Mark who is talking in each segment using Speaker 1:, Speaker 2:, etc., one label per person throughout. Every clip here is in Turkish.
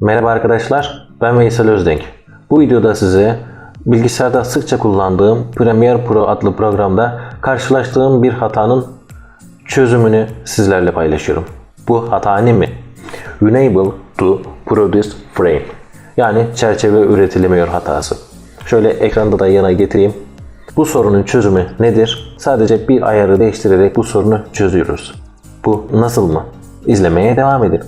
Speaker 1: Merhaba arkadaşlar, ben Veysel Özdenk. Bu videoda size bilgisayarda sıkça kullandığım Premiere Pro adlı programda karşılaştığım bir hatanın çözümünü sizlerle paylaşıyorum. Bu hata ne mi? Unable to produce frame. Yani çerçeve üretilemiyor hatası. Şöyle ekranda da yana getireyim. Bu sorunun çözümü nedir? Sadece bir ayarı değiştirerek bu sorunu çözüyoruz. Bu nasıl mı? İzlemeye devam edin.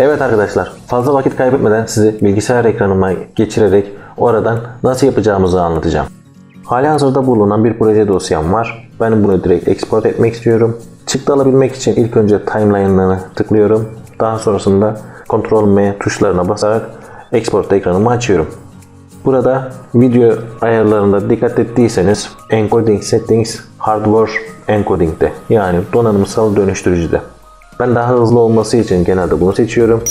Speaker 1: Evet arkadaşlar, fazla vakit kaybetmeden sizi bilgisayar ekranıma geçirerek oradan nasıl yapacağımızı anlatacağım. Hali hazırda bulunan bir proje dosyam var. Ben bunu direkt export etmek istiyorum. Çıktı alabilmek için ilk önce timeline'larını tıklıyorum. Daha sonrasında Ctrl M tuşlarına basarak export ekranımı açıyorum. Burada video ayarlarında dikkat ettiyseniz encoding settings hardware encoding'de yani donanımsal dönüştürücüde. Ben daha hızlı olması için genelde bunu seçiyorum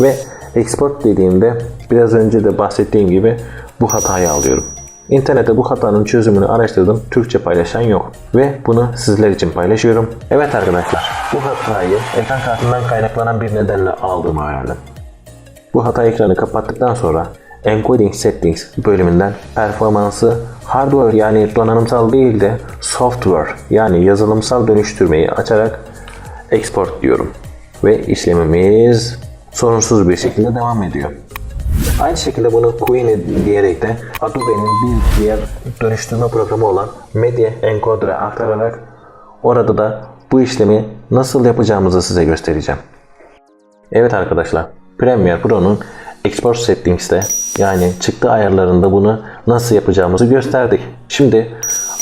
Speaker 1: ve export dediğimde biraz önce de bahsettiğim gibi bu hatayı alıyorum. İnternette bu hatanın çözümünü araştırdım. Türkçe paylaşan yok. Ve bunu sizler için paylaşıyorum. Evet arkadaşlar, bu hatayı ekran kartından kaynaklanan bir nedenle aldığımı öğrendim. Bu hata ekranı kapattıktan sonra Encoding Settings bölümünden performansı hardware yani donanımsal değil de software yani yazılımsal dönüştürmeyi açarak export diyorum. Ve işlemimiz sorunsuz bir şekilde devam ediyor. Aynı şekilde bunu Queen diyerek de Adobe'nin bir diğer dönüştürme programı olan Media Encoder'a aktararak orada da bu işlemi nasıl yapacağımızı size göstereceğim. Evet arkadaşlar, Premiere Pro'nun Export Settings'te yani çıktı ayarlarında bunu nasıl yapacağımızı gösterdik. Şimdi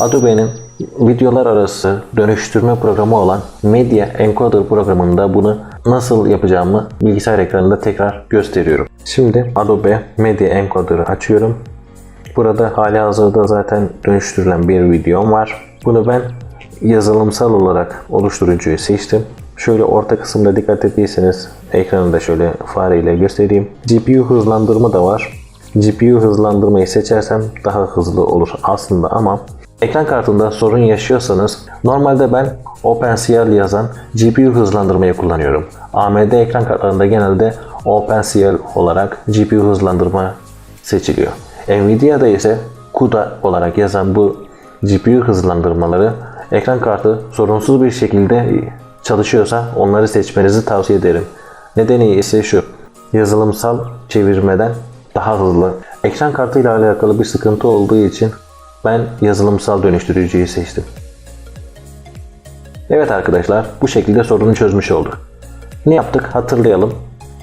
Speaker 1: Adobe'nin videolar arası dönüştürme programı olan Media Encoder programında bunu nasıl yapacağımı bilgisayar ekranında tekrar gösteriyorum. Şimdi Adobe Media Encoder'ı açıyorum. Burada hali hazırda zaten dönüştürülen bir videom var. Bunu ben yazılımsal olarak oluşturucuyu seçtim. Şöyle orta kısımda dikkat ettiyseniz ekranı da şöyle fareyle göstereyim. GPU hızlandırma da var. GPU hızlandırmayı seçersem daha hızlı olur aslında ama ekran kartında sorun yaşıyorsanız normalde ben OpenCL yazan GPU hızlandırmayı kullanıyorum. AMD ekran kartlarında genelde OpenCL olarak GPU hızlandırma seçiliyor. Nvidia'da ise CUDA olarak yazan bu GPU hızlandırmaları ekran kartı sorunsuz bir şekilde çalışıyorsa onları seçmenizi tavsiye ederim. Nedeni ise şu. Yazılımsal çevirmeden daha hızlı. Ekran kartıyla alakalı bir sıkıntı olduğu için ben yazılımsal dönüştürücüyü seçtim. Evet arkadaşlar bu şekilde sorunu çözmüş olduk. Ne yaptık hatırlayalım.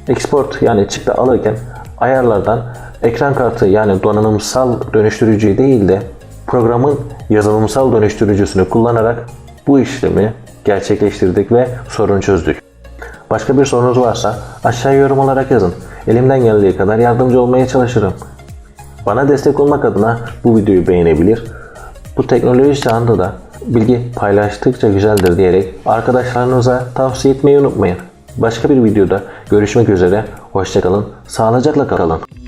Speaker 1: Export yani çıktı alırken ayarlardan ekran kartı yani donanımsal dönüştürücüyü değil de programın yazılımsal dönüştürücüsünü kullanarak bu işlemi gerçekleştirdik ve sorun çözdük. Başka bir sorunuz varsa aşağı yorum olarak yazın. Elimden geldiği kadar yardımcı olmaya çalışırım. Bana destek olmak adına bu videoyu beğenebilir. Bu teknoloji çağında da bilgi paylaştıkça güzeldir diyerek arkadaşlarınıza tavsiye etmeyi unutmayın. Başka bir videoda görüşmek üzere. Hoşçakalın. Sağlıcakla kalın.